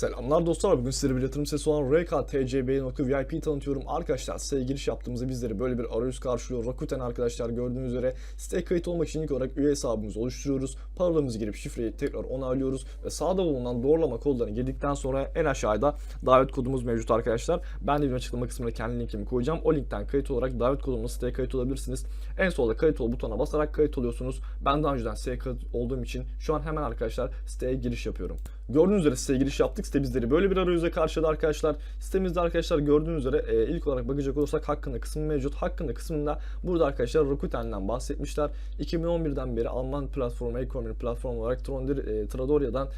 Selamlar dostlar. Bugün sizlere bir yatırım sesi olan RKTCB.VIP tanıtıyorum. Arkadaşlar siteye giriş yaptığımızda bizleri böyle bir arayüz karşılıyor. Rakuten arkadaşlar gördüğünüz üzere siteye kayıt olmak için ilk olarak üye hesabımızı oluşturuyoruz. Parolamızı girip şifreyi tekrar onaylıyoruz. Ve sağda bulunan doğrulama kodlarını girdikten sonra en aşağıda davet kodumuz mevcut arkadaşlar. Ben de videonun açıklama kısmına kendi linkimi koyacağım. O linkten kayıt olarak davet kodumla siteye kayıt olabilirsiniz. En solda kayıt ol butonuna basarak kayıt oluyorsunuz. Ben daha önceden siteye kayıt olduğum için şu an hemen arkadaşlar siteye giriş yapıyorum. Gördüğünüz üzere siteye giriş yaptık. Site bizleri böyle bir arayüze karşıladı arkadaşlar. Sitemizde arkadaşlar gördüğünüz üzere e, ilk olarak bakacak olursak hakkında kısmı mevcut. Hakkında kısmında burada arkadaşlar Rakuten'den bahsetmişler. 2011'den beri Alman platformu, ekonomi platform olarak Trondir, e, Tradoria'dan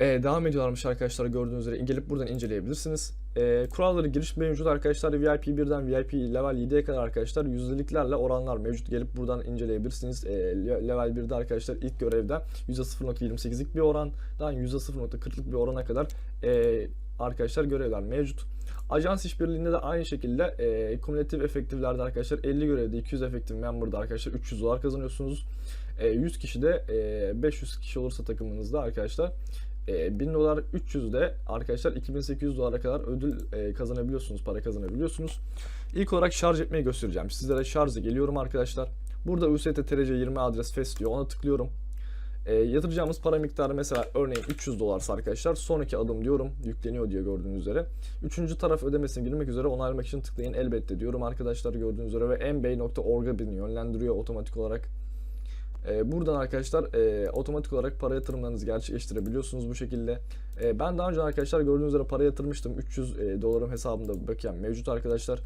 e, devam ediyorlarmış arkadaşlar gördüğünüz üzere gelip buradan inceleyebilirsiniz. E, kuralları giriş mevcut arkadaşlar VIP 1'den VIP level 7'ye kadar arkadaşlar yüzdeliklerle oranlar mevcut gelip buradan inceleyebilirsiniz. E, level 1'de arkadaşlar ilk görevde %0.28'lik bir orandan %0.40'lık bir orana kadar e, arkadaşlar görevler mevcut. Ajans işbirliğinde de aynı şekilde e, kumülatif efektiflerde arkadaşlar 50 görevde 200 efektif member'da arkadaşlar 300 dolar kazanıyorsunuz. E, 100 kişi de e, 500 kişi olursa takımınızda arkadaşlar e, 1000 dolar 300 de arkadaşlar 2800 dolara kadar ödül e, kazanabiliyorsunuz, para kazanabiliyorsunuz. İlk olarak şarj etmeyi göstereceğim. Sizlere şarjı geliyorum arkadaşlar. Burada UST TRC 20 adres fest diyor. Ona tıklıyorum. E, yatıracağımız para miktarı mesela örneğin 300 dolarsa arkadaşlar sonraki adım diyorum yükleniyor diyor gördüğünüz üzere. Üçüncü taraf ödemesine girmek üzere onaylamak için tıklayın elbette diyorum arkadaşlar gördüğünüz üzere ve mbay.org'a beni yönlendiriyor otomatik olarak. E, buradan arkadaşlar e, otomatik olarak para yatırımlarınızı gerçekleştirebiliyorsunuz bu şekilde. E, ben daha önce arkadaşlar gördüğünüz üzere para yatırmıştım. 300 e, dolarım hesabımda bakiyem mevcut arkadaşlar.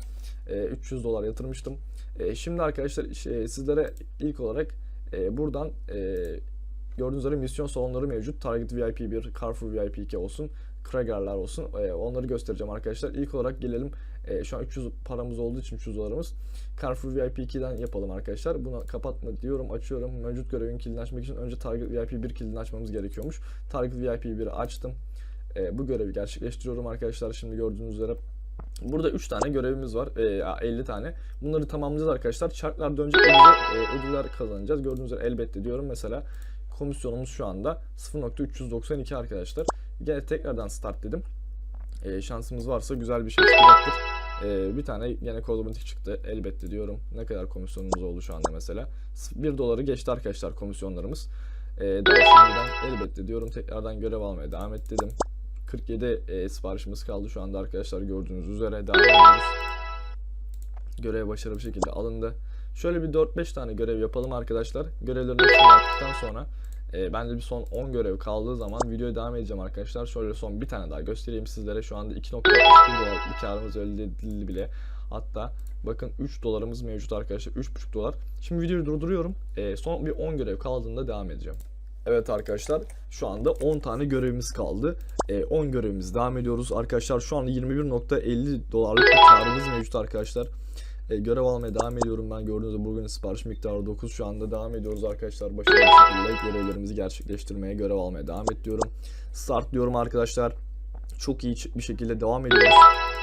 E, 300 dolar yatırmıştım. E, şimdi arkadaşlar şey, sizlere ilk olarak e, buradan e, gördüğünüz üzere misyon salonları mevcut. Target VIP 1, Carrefour VIP 2 olsun. Krager'ler olsun. E, onları göstereceğim arkadaşlar. İlk olarak gelelim. E, şu an 300 paramız olduğu için 300 dolarımız. Carrefour VIP 2'den yapalım arkadaşlar. Bunu kapatma diyorum. Açıyorum. Mevcut görevin kilidini açmak için önce Target VIP 1 kilidini açmamız gerekiyormuş. Target VIP 1'i açtım. E, bu görevi gerçekleştiriyorum arkadaşlar. Şimdi gördüğünüz üzere Burada 3 tane görevimiz var. E, 50 tane. Bunları tamamlayacağız arkadaşlar. Çarklar dönecek e, ödüller kazanacağız. Gördüğünüz üzere elbette diyorum. Mesela komisyonumuz şu anda 0.392 arkadaşlar. Gel tekrardan start dedim. E, şansımız varsa güzel bir şey çıkacaktır. E, bir tane yine kozmetik çıktı. Elbette diyorum. Ne kadar komisyonumuz oldu şu anda mesela. 1 doları geçti arkadaşlar komisyonlarımız. E, daha şimdiden elbette diyorum. Tekrardan görev almaya devam et dedim. 47 e, siparişimiz kaldı şu anda arkadaşlar gördüğünüz üzere devam ediyoruz. Görev başarılı bir şekilde alındı. Şöyle bir 4-5 tane görev yapalım arkadaşlar. Görevlerin hepsini yaptıktan sonra e, ben de bir son 10 görev kaldığı zaman videoya devam edeceğim arkadaşlar. Şöyle son bir tane daha göstereyim sizlere. Şu anda 2.61 dolar bir karımız elde edildi bile. Hatta bakın 3 dolarımız mevcut arkadaşlar. 3.5 dolar. Şimdi videoyu durduruyorum. E, son bir 10 görev kaldığında devam edeceğim. Evet arkadaşlar şu anda 10 tane görevimiz kaldı. E, 10 görevimiz devam ediyoruz. Arkadaşlar şu anda 21.50 dolarlık bir karımız mevcut arkadaşlar. E, görev almaya devam ediyorum ben. Gördüğünüz gibi bugün sipariş miktarı 9 şu anda devam ediyoruz arkadaşlar. Başarılı şekilde görevlerimizi gerçekleştirmeye görev almaya devam et start diyorum arkadaşlar. Çok iyi bir şekilde devam ediyoruz.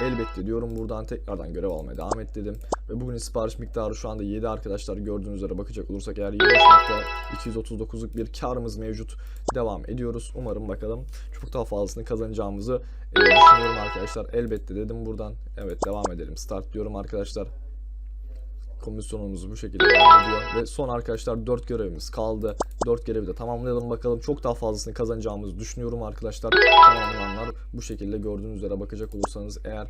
Elbette diyorum buradan tekrardan görev almaya devam et dedim. Ve bugün sipariş miktarı şu anda 7 arkadaşlar. Gördüğünüz üzere bakacak olursak eğer 25.239'luk bir karımız mevcut. Devam ediyoruz. Umarım bakalım çok daha fazlasını kazanacağımızı e, düşünüyorum arkadaşlar. Elbette dedim buradan. Evet devam edelim. Start diyorum arkadaşlar komisyonumuz bu şekilde devam ediyor. Ve son arkadaşlar 4 görevimiz kaldı. 4 görevi de tamamlayalım bakalım. Çok daha fazlasını kazanacağımızı düşünüyorum arkadaşlar. Tamamlayanlar bu şekilde gördüğünüz üzere bakacak olursanız eğer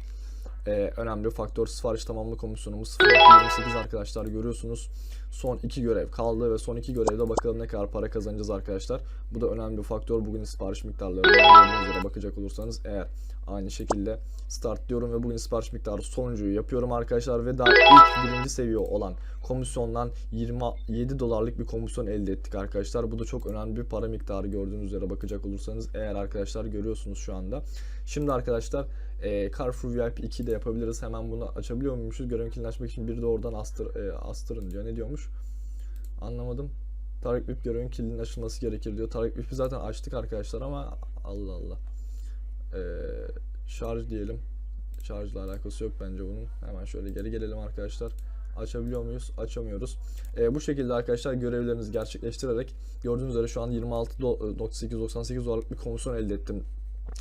e, önemli faktör sipariş tamamlı komisyonumuz 0.28 arkadaşlar görüyorsunuz. Son 2 görev kaldı ve son 2 görevde bakalım ne kadar para kazanacağız arkadaşlar. Bu da önemli faktör. Bugün sipariş miktarları gördüğünüz üzere bakacak olursanız eğer aynı şekilde start diyorum ve bugün sipariş miktarı sonuncuyu yapıyorum arkadaşlar ve daha ilk birinci seviye olan komisyondan 27 dolarlık bir komisyon elde ettik arkadaşlar. Bu da çok önemli bir para miktarı gördüğünüz üzere bakacak olursanız eğer arkadaşlar görüyorsunuz şu anda. Şimdi arkadaşlar e, Carrefour VIP 2 de yapabiliriz. Hemen bunu açabiliyor muymuşuz? Görev kilini açmak için bir de oradan astır, e, astırın diyor. Ne diyormuş? Anlamadım. Tarık VIP görevin kilidinin açılması gerekir diyor. Tarık VIP'i zaten açtık arkadaşlar ama Allah Allah. Ee, şarj diyelim. Şarjla alakası yok bence bunun. Hemen şöyle geri gelelim arkadaşlar. Açabiliyor muyuz? Açamıyoruz. Ee, bu şekilde arkadaşlar görevlerinizi gerçekleştirerek gördüğünüz üzere şu an 26.898 dolarlık bir komisyon elde ettim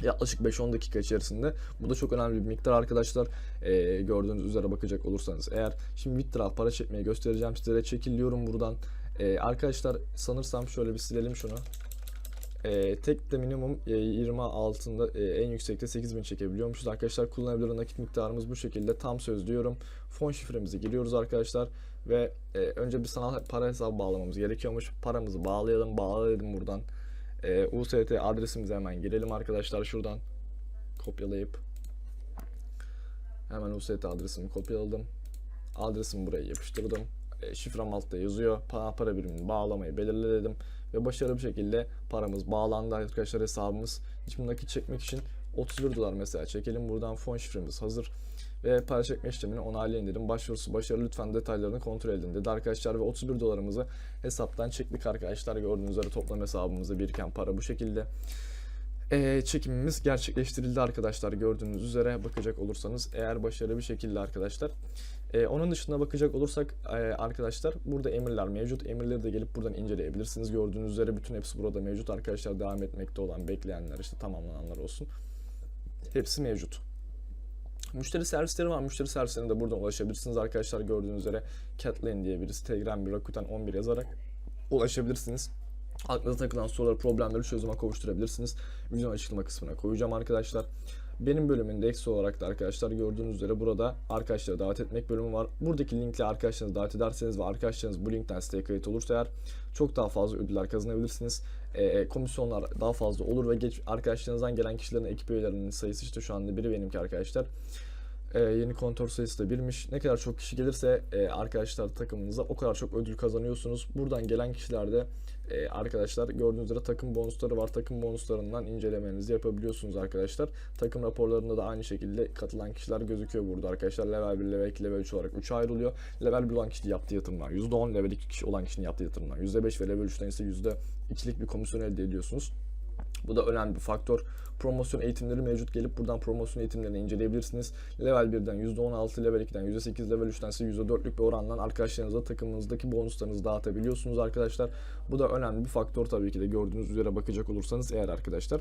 Yaklaşık 5-10 dakika içerisinde. Bu da çok önemli bir miktar arkadaşlar. Ee, gördüğünüz üzere bakacak olursanız. Eğer şimdi Withdraw para çekmeyi göstereceğim sizlere. Çekiliyorum buradan. Ee, arkadaşlar sanırsam şöyle bir silelim şunu. Ee, tek de minimum e, 20 altında e, en yüksekte 8000 çekebiliyormuşuz. Arkadaşlar kullanabilir nakit miktarımız bu şekilde. Tam söz diyorum. Fon şifremizi giriyoruz arkadaşlar. Ve e, önce bir sanal para hesabı bağlamamız gerekiyormuş. Paramızı bağlayalım. Bağlayalım buradan. E, UST adresimize hemen girelim arkadaşlar şuradan. Kopyalayıp. Hemen UST adresimi kopyaladım. Adresimi buraya yapıştırdım. E, şifrem altta yazıyor. Para, para birimini bağlamayı belirledim. Ve başarılı bir şekilde paramız bağlandı arkadaşlar hesabımız. Şimdi nakit çekmek için 31 dolar mesela çekelim. Buradan fon şifremiz hazır. Ve para çekme işlemini onaylayın dedim. Başvurusu başarılı lütfen detaylarını kontrol edin dedi arkadaşlar. Ve 31 dolarımızı hesaptan çektik arkadaşlar. Gördüğünüz üzere toplam hesabımızda biriken para bu şekilde. Ee, çekimimiz gerçekleştirildi arkadaşlar gördüğünüz üzere bakacak olursanız eğer başarılı bir şekilde arkadaşlar ee, onun dışında bakacak olursak e, arkadaşlar burada emirler mevcut emirleri de gelip buradan inceleyebilirsiniz gördüğünüz üzere bütün hepsi burada mevcut arkadaşlar devam etmekte olan bekleyenler işte tamamlananlar olsun hepsi mevcut Müşteri servisleri var. Müşteri servislerine de buradan ulaşabilirsiniz arkadaşlar. Gördüğünüz üzere Catlane diye birisi Telegram bir Rakuten 11 yazarak ulaşabilirsiniz. Aklınıza takılan soruları, problemleri çözüme kavuşturabilirsiniz. Video açıklama kısmına koyacağım arkadaşlar. Benim bölümünde eksi olarak da arkadaşlar gördüğünüz üzere burada arkadaşları davet etmek bölümü var. Buradaki linkle arkadaşlarınızı davet ederseniz ve arkadaşlarınız bu linkten siteye kayıt olursa eğer çok daha fazla ödüller kazanabilirsiniz. E, komisyonlar daha fazla olur ve geç arkadaşlarınızdan gelen kişilerin ekip üyelerinin sayısı işte şu anda biri benimki arkadaşlar. E, yeni kontör sayısı da birmiş. Ne kadar çok kişi gelirse e, arkadaşlar takımınıza o kadar çok ödül kazanıyorsunuz. Buradan gelen kişilerde e, arkadaşlar gördüğünüz üzere takım bonusları var. Takım bonuslarından incelemenizi yapabiliyorsunuz arkadaşlar. Takım raporlarında da aynı şekilde katılan kişiler gözüküyor burada arkadaşlar. Level 1, level 2, level 3 olarak 3 ayrılıyor. Level 1 olan kişi yaptığı yatırımlar %10, level 2 kişi olan kişinin yaptığı yatırımlar %5 ve level 3'ten ise %2'lik bir komisyon elde ediyorsunuz. Bu da önemli bir faktör. Promosyon eğitimleri mevcut. Gelip buradan promosyon eğitimlerini inceleyebilirsiniz. Level 1'den %16, level 2'den %8, level 3'ten ise %4'lük bir oranla arkadaşlarınıza takımınızdaki bonuslarınızı dağıtabiliyorsunuz arkadaşlar. Bu da önemli bir faktör tabii ki de gördüğünüz üzere bakacak olursanız eğer arkadaşlar.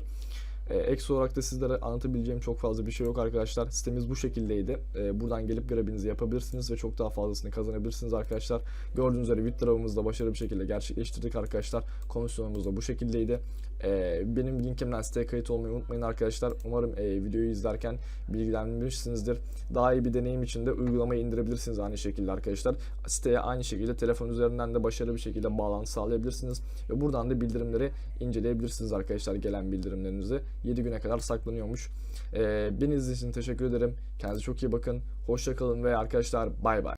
Ee, Eks olarak da sizlere anlatabileceğim çok fazla bir şey yok arkadaşlar. Sitemiz bu şekildeydi. Ee, buradan gelip grabinizi yapabilirsiniz ve çok daha fazlasını kazanabilirsiniz arkadaşlar. Gördüğünüz üzere withdraw'ımızı da başarılı bir şekilde gerçekleştirdik arkadaşlar. Komisyonumuz da bu şekildeydi. Ee, benim linkimden siteye kayıt olmayı unutmayın arkadaşlar. Umarım e, videoyu izlerken bilgilenmişsinizdir. Daha iyi bir deneyim için de uygulamayı indirebilirsiniz aynı şekilde arkadaşlar. Siteye aynı şekilde telefon üzerinden de başarılı bir şekilde bağlantı sağlayabilirsiniz. Ve buradan da bildirimleri inceleyebilirsiniz arkadaşlar gelen bildirimlerinizi. 7 güne kadar saklanıyormuş. Ee, beni izlediğiniz için teşekkür ederim. Kendinize çok iyi bakın. Hoşça kalın ve arkadaşlar bay bay.